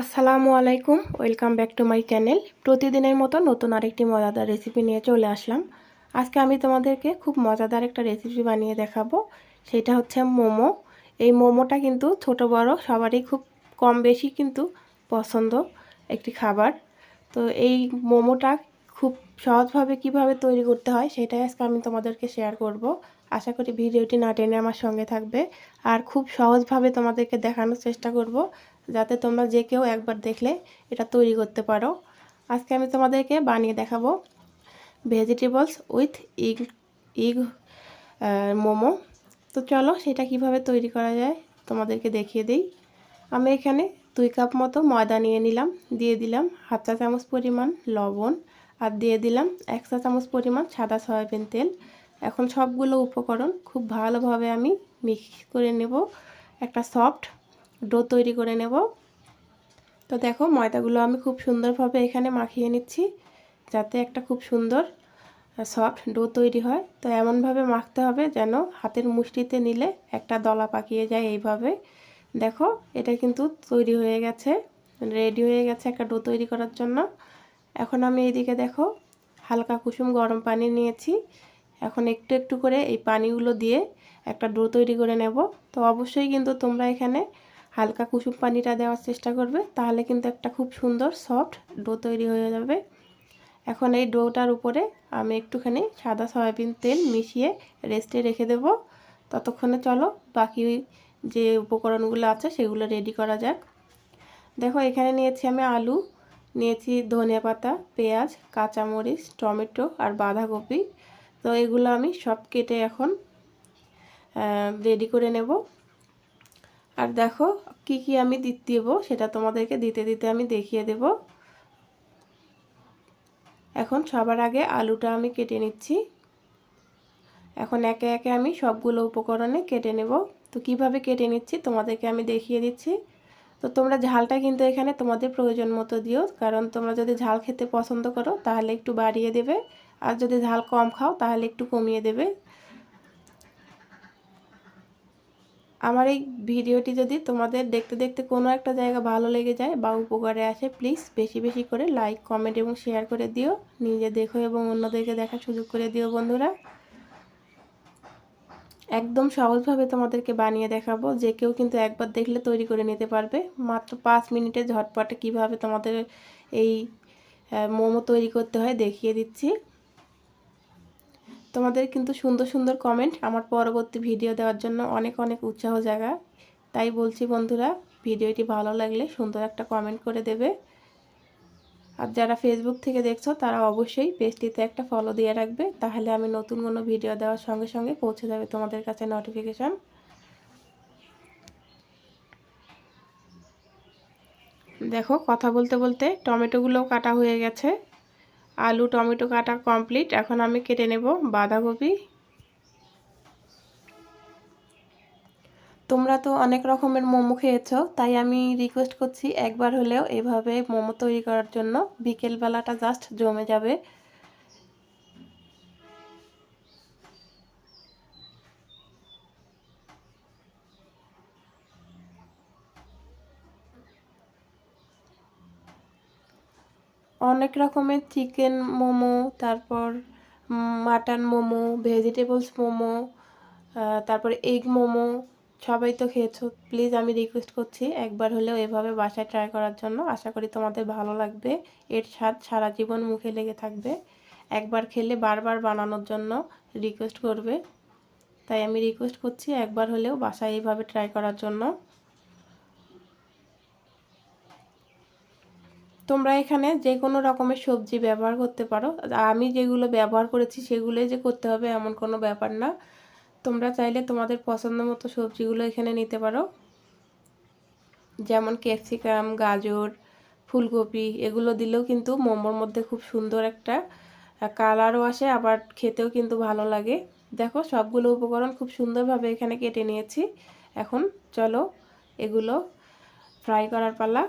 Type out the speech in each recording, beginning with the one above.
আসসালামু আলাইকুম, welcome back to my channel. প্রতিদিনের মতো নতুন আরেকটি মজাদার রেসিপি নিয়ে চলে আসলাম। আজকে আমি তোমাদেরকে খুব মজাদার একটা রেসিপি বানিয়ে দেখাবো, সেটা হচ্ছে মোমো। এই মোমোটা কিন্তু ছোট, বড়, সবারই খুব কম বেশি কিন্তু পছন্দ একটি খাবার। তো এই মোমোটা খুব সহজভাবে কীভাবে তৈরি করতে হয়, সেটাই আজকে আমি তোমাদেরকে শেয়ার করব। আশা করি ভিডিওটি না টেনে আমার সঙ্গে থাকবে। আর খুব সহজভাবে তোমাদেরকে দেখানোর চেষ্টা করব। যাতে তোমরা যে কেউ একবার দেখলে এটা তৈরি করতে পারো। আজকে আমি তোমাদেরকে বানিয়ে দেখাবো vegetables with egg egg momo. তো চলো সেটা কীভাবে তৈরি করা যায় তোমাদেরকে দেখিয়ে দিই। আমি এখানে দুই কাপ মতো ময়দা নিয়ে নিলাম, দিয়ে দিলাম হাফ চা চামচ পরিমাণ লবণ আর দিয়ে দিলাম এক চা চামচ পরিমাণ সাদা সয়াবিন তেল। এখন সবগুলো উপকরণ খুব ভালোভাবে আমি মিক্স করে নেব। একটা সফট ডো তৈরি করে নেব। তো দেখো ময়দাগুলো আমি খুব সুন্দরভাবে এখানে মাখিয়ে নিচ্ছি যাতে একটা খুব সুন্দর সফট ডো তৈরি হয়। তো এমনভাবে মাখতে হবে যেন হাতের মুষ্টিতে নিলে একটা দলা পাকিয়ে যায় এইভাবে। দেখো এটা কিন্তু তৈরি হয়ে গেছে রেডি হয়ে গেছে একটা ডো তৈরি করার জন্য। এখন আমি এইদিকে দেখো হালকা কুসুম গরম পানি নিয়েছি। এখন একটু একটু করে এই পানিগুলো দিয়ে একটা ডো তৈরি করে নেব। তো অবশ্যই কিন্তু তোমরা এখানে হালকা কুসুম পানিটা দেওয়ার চেষ্টা করবে, তাহলে কিন্তু একটা খুব সুন্দর সফট ডো তৈরি হয়ে যাবে। এখন এই ডোটার উপরে আমি একটুখানি সাদা সয়াবিন তেল মিশিয়ে রেস্টে রেখে দেব। ততক্ষণে চলো বাকি যে উপকরণগুলো আছে সেগুলো রেডি করা যাক। দেখো, এখানে নিয়েছি আমি আলু, নিয়েছি ধনিয়া পাতা, পেঁয়াজ, কাঁচামরিচ, টমেটো আর বাঁধাকপি। তো এগুলো আমি সব কেটে এখন রেডি করে নেব। আর দেখো কি কি আমি দেবো, সেটা তোমাদেরকে দিতে দিতে আমি দেখিয়ে দেব। এখন সবার আগে আলুটা আমি কেটে নিচ্ছি। এখন একে একে আমি সবগুলো উপকরণে কেটে নেব। তো কীভাবে কেটে নিচ্ছি তোমাদেরকে আমি দেখিয়ে দিচ্ছি। তো তোমরা ঝালটা কিন্তু এখানে তোমাদের প্রয়োজন মতো দিও, কারণ তোমরা যদি ঝাল খেতে পছন্দ করো তাহলে একটু বাড়িয়ে দেবে। আর যদি ঝাল কম খাও তাহলে একটু কমিয়ে দেবে। আমার এই ভিডিওটি যদি তোমাদের দেখতে দেখতে কোনো একটা জায়গা ভালো লেগে যায় বা উপকারে আসে প্লিজ বেশি বেশি করে লাইক কমেন্ট এবং শেয়ার করে দিও। নিজে দেখো এবং অন্যদেরকে দেখার সুযোগ করে দিও বন্ধুরা। একদম সহজভাবে তোমাদেরকে বানিয়ে দেখাবো। যে কেউ কিন্তু একবার দেখলে তৈরি করে নিতে পারবে। মাত্র পাঁচ মিনিটে ঝটপটে কীভাবে তোমাদের এই মোমো তৈরি করতে হয় দেখিয়ে দিচ্ছি। তোমাদের কিন্তু সুন্দর সুন্দর কমেন্ট আমার পরবর্তী ভিডিও দেওয়ার জন্য অনেক অনেক উৎসাহ জায়গা তাই বলছি বন্ধুরা ভিডিওটি ভালো লাগলে সুন্দর একটা কমেন্ট করে দেবে। আর যারা ফেসবুক থেকে দেখছ, তারা অবশ্যই পেজটিতে একটা ফলো দিয়ে রাখবে। তাহলে আমি নতুন কোনো ভিডিও দেওয়ার সঙ্গে সঙ্গে পৌঁছে যাবে তোমাদের কাছে নোটিফিকেশান দেখো, কথা বলতে বলতে টমেটোগুলোও কাটা হয়ে গেছে। আলু, টমেটো কাটা কমপ্লিট। এখন আমি কেটে নেব বাঁধাকপি। তোমরা তো অনেক রকমের মোমো খেয়েছ, তাই আমি রিকোয়েস্ট করছি একবার হলেও এভাবে মোমো তৈরি করার জন্য। বিকেলবেলাটা জাস্ট জমে যাবে। অনেক রকমের চিকেন মোমো, তারপর মাটন মোমো ভেজিটেবলস মোমো তারপর এগ মোমো, সবাই তো খেয়েছো। প্লিজ আমি রিকোয়েস্ট করছি একবার হলেও এভাবে বাসায় ট্রাই করার জন্য। আশা করি তোমাদের ভালো লাগবে। এর স্বাদ সারা জীবন মুখে লেগে থাকবে। একবার খেলে বারবার বানানোর জন্য রিকোয়েস্ট করবে। তাই আমি রিকোয়েস্ট করছি একবার হলেও বাসায় এইভাবে ট্রাই করার জন্য। তোমরা এখানে যে কোনো রকমের সবজি ব্যবহার করতে পারো। আমি যেগুলো ব্যবহার করেছি সেগুলোই যে করতে হবে এমন কোনো ব্যাপার না। তোমরা চাইলে তোমাদের পছন্দ মতো সবজিগুলো এখানে নিতে পারো। যেমন ক্যাপসিকাম, গাজর, ফুলকপি এগুলো দিলেও কিন্তু মোমোর মধ্যে খুব সুন্দর একটা কালারও আসে আবার খেতেও কিন্তু ভালো লাগে। দেখো সবগুলো উপকরণ খুব সুন্দরভাবে এখানে কেটে নিয়েছি। এখন চলো এগুলো ফ্রাই করার পালা।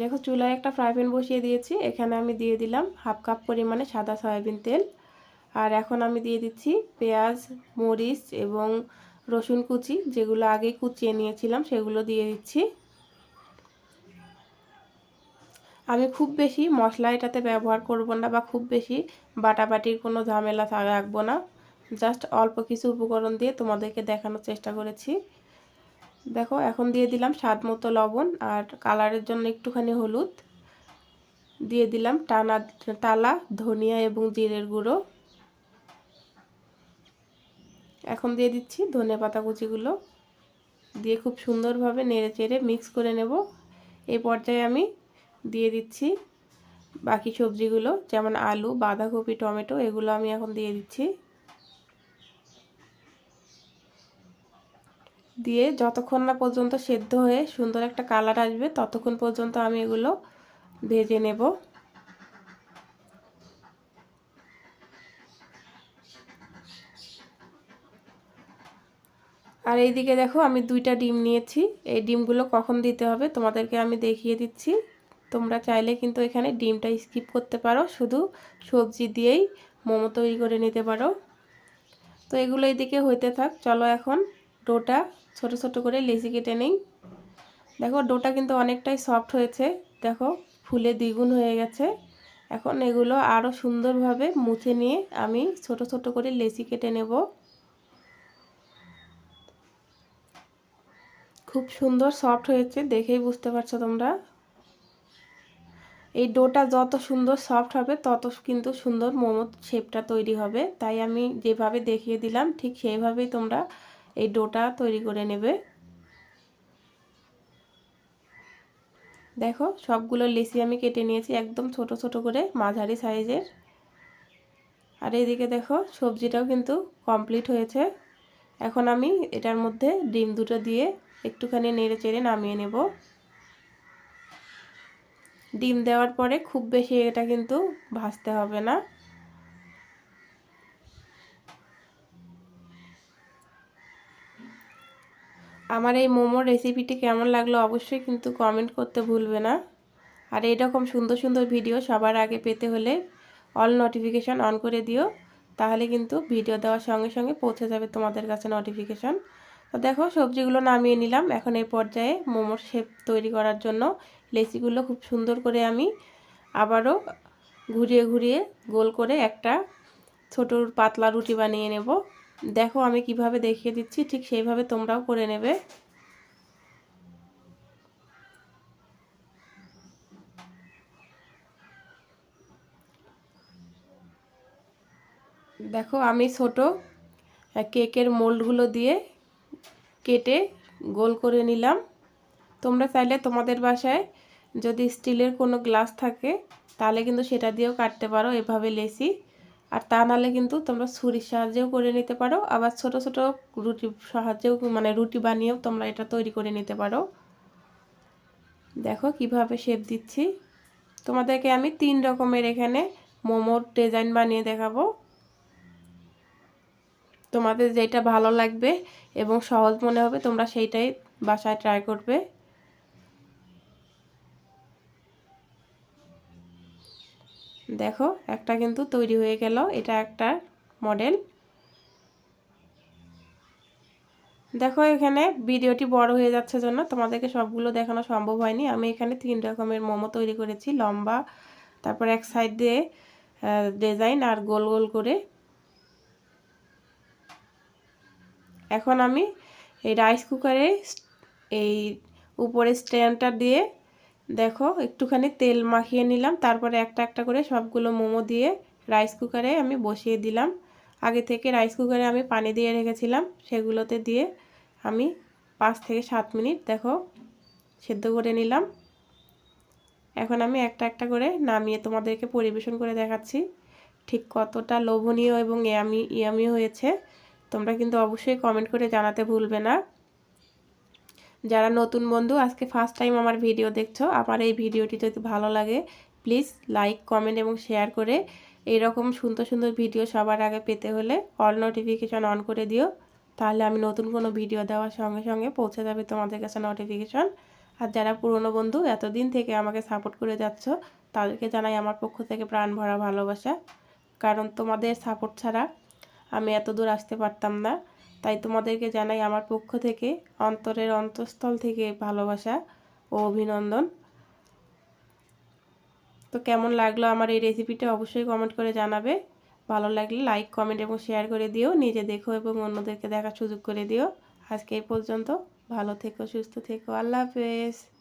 দেখো চুলায় একটা ফ্রাই প্যান বসিয়ে দিয়েছি। এখানে আমি দিয়ে দিলাম হাফ কাপ পরিমাণে সাদা সয়াবিন তেল। আর এখন আমি দিয়ে দিচ্ছি পেঁয়াজ, মরিচ এবং রসুন কুচি, যেগুলো আগে কুচিয়ে নিয়েছিলাম, সেগুলো দিয়ে দিচ্ছি। আমি খুব বেশি মশলা এটাতে ব্যবহার করব না বা খুব বেশি বাটাবাটির কোনো ঝামেলা রাখব না। জাস্ট অল্প কিছু উপকরণ দিয়ে তোমাদেরকে দেখানোর চেষ্টা করেছি। দেখো, এখন দিয়ে দিলাম স্বাদ মতো লবণ আর কালারের জন্য একটুখানি হলুদ। দিয়ে দিলাম টানা টালা ধনিয়া এবং জিরের গুঁড়ো। এখন দিয়ে দিচ্ছি ধনে পাতা কুচিগুলো। দিয়ে খুব সুন্দরভাবে নেড়ে চেড়ে মিক্স করে নেব। এই পর্যায়ে আমি দিয়ে দিচ্ছি বাকি সবজিগুলো, যেমন আলু, বাঁধাকপি, টমেটো, এগুলো আমি এখন দিয়ে দিচ্ছি। দিয়ে যতক্ষণ না পর্যন্ত সেদ্ধ হয়ে সুন্দর একটা কালার আসবে, ততক্ষণ পর্যন্ত আমি এগুলো ভেজে নেব। আর এইদিকে দেখো আমি দুইটা ডিম নিয়েছি। এই ডিমগুলো কখন দিতে হবে তোমাদেরকে আমি দেখিয়ে দিচ্ছি। তোমরা চাইলে কিন্তু এখানে ডিমটা স্কিপ করতে পারো, শুধু সবজি দিয়েই মোমো তৈরি করে নিতে পারো। তো এগুলো এইদিকে হইতে থাক, চলো এখন ডোটা ছোট ছোট করে লেচি কেটে নেই। দেখো ডোটা কিন্তু অনেকটাই সফট হয়েছে। দেখো ফুলে দ্বিগুণ হয়ে গেছে। এখন এগুলো আরও সুন্দরভাবে মুছে নিয়ে আমি ছোট ছোট করে লেচি কেটে নেব। খুব সুন্দর সফট হয়েছে, দেখেই বুঝতে পারছ তোমরা। এই ডোটা যত সুন্দর সফট হবে, তত কিন্তু সুন্দর মোমো শেপটা তৈরি হবে। তাই আমি যেভাবে দেখিয়ে দিলাম, ঠিক সেইভাবেই তোমরা এই ডোটা তৈরি করে নেবে। দেখো, সবগুলো লেসি আমি কেটে নিয়েছি একদম ছোট ছোট করে, মাঝারি সাইজের। আর এইদিকে দেখো, সবজিটাও কিন্তু কমপ্লিট হয়েছে। এখন আমি এটার মধ্যে ডিম দুটো দিয়ে একটুখানি নেড়ে চেড়ে নামিয়ে নেব। ডিম দেওয়ার পরে খুব বেশি এটা কিন্তু ভাজতে হবে না। আমার এই মোমোর রেসিপিটি কেমন লাগল অবশ্যই কিন্তু কমেন্ট করতে ভুলবে না। আর এরকম সুন্দর সুন্দর ভিডিও সবার আগে পেতে হলে অল নোটিফিকেশান অন করে দিও। তাহলে কিন্তু ভিডিও দেওয়ার সঙ্গে সঙ্গে পৌঁছে যাবে তোমাদের কাছে নোটিফিকেশান তো দেখো, সবজিগুলো নামিয়ে নিলাম। এখন এই পর্যায়ে মোমোর শেপ তৈরি করার জন্য লেচিগুলো খুব সুন্দর করে আমি আবারও ঘুরিয়ে ঘুরিয়ে গোল করে একটা ছোট পাতলা রুটি বানিয়ে নেব। দেখো আমি কীভাবে দেখিয়ে দিচ্ছি, ঠিক সেইভাবে তোমরাও করে নেবে। দেখো আমি ছোট, কেকের মোল্ডগুলো দিয়ে কেটে গোল করে নিলাম। তোমরা চাইলে তোমাদের বাসায় যদি স্টিলের কোনো গ্লাস থাকে, তাহলে কিন্তু সেটা দিয়েও কাটতে পারো, এভাবে লেসি। আর তা নাহলে কিন্তু তোমরা ছুরির সাহায্যেও করে নিতে পারো, আবার ছোট ছোট রুটি সাহায্যেও মানে রুটি বানিয়েও তোমরা এটা তৈরি করে নিতে পারো। দেখো কীভাবে শেপ দিচ্ছি। তোমাদেরকে আমি তিন রকমের এখানে মোমোর ডিজাইন বানিয়ে দেখাবো। তোমাদের যেটা ভালো লাগবে এবং সহজ মনে হবে তোমরা সেইটাই বাসায় ট্রাই করবে। দেখো, একটা কিন্তু তৈরি হয়ে গেল। এটা একটা মডেল। দেখো, এখানে ভিডিওটি বড় হয়ে যাচ্ছে জন্য তোমাদেরকে সবগুলো দেখানো সম্ভব হয়নি। আমি এখানে তিন রকমের মোমো তৈরি করেছি, লম্বা, তারপর এক সাইড দিয়ে ডিজাইন আর গোল গোল করে। এখন আমি এই রাইস কুকারে এই উপরে স্ট্যান্ডটা দিয়ে দেখো, একটুখানি তেল মাখিয়ে নিলাম, তারপরে একটা একটা করে সবগুলো মোমো দিয়ে রাইস কুকারে আমি বসিয়ে দিলাম। আগে থেকে রাইস কুকারে আমি পানি দিয়ে রেখেছিলাম, সেগুলোতে দিয়ে আমি পাঁচ থেকে সাত মিনিট, দেখো, সেদ্ধ করে নিলাম। এখন আমি একটা একটা করে নামিয়ে তোমাদেরকে পরিবেশন করে দেখাচ্ছি, ঠিক কতটা লোভনীয় এবং ইয়ামি ইয়ামি হয়েছে। তোমরা কিন্তু অবশ্যই কমেন্ট করে জানাতে ভুলবে না। যারা নতুন বন্ধু, আজকে ফার্স্ট টাইম আমার ভিডিও দেখছ, আমার এই ভিডিওটি যদি ভালো লাগে প্লিজ লাইক কমেন্ট এবং শেয়ার করে এইরকম সুন্দর সুন্দর ভিডিও সবার আগে পেতে হলে অল নোটিফিকেশান অন করে দিও। তাহলে আমি নতুন কোনো ভিডিও দেওয়ার সঙ্গে সঙ্গে পৌঁছে যাবে তোমাদের কাছে নোটিফিকেশান আর যারা পুরনো বন্ধু, এতদিন থেকে আমাকে সাপোর্ট করে যাচ্ছ, তাদেরকে জানাই আমার পক্ষ থেকে প্রাণ ভরা ভালোবাসা। কারণ তোমাদের সাপোর্ট ছাড়া আমি এত দূর আসতে পারতাম না। তাই তোমাদেরকে জানাই আমার পক্ষ থেকে অন্তরের অন্তঃস্থল থেকে ভালোবাসা ও অভিনন্দন। তো কেমন লাগল আমার এই রেসিপিটা অবশ্যই কমেন্ট করে জানাবে। ভালো লাগলে লাইক কমেন্ট এবং শেয়ার করে দিও। নিজে দেখো এবং অন্যদেরকে দেখার সুযোগ করে দিও। আজকে এই পর্যন্ত ভালো থেকো, সুস্থ থেকো। আল্লাহ হাফেজ।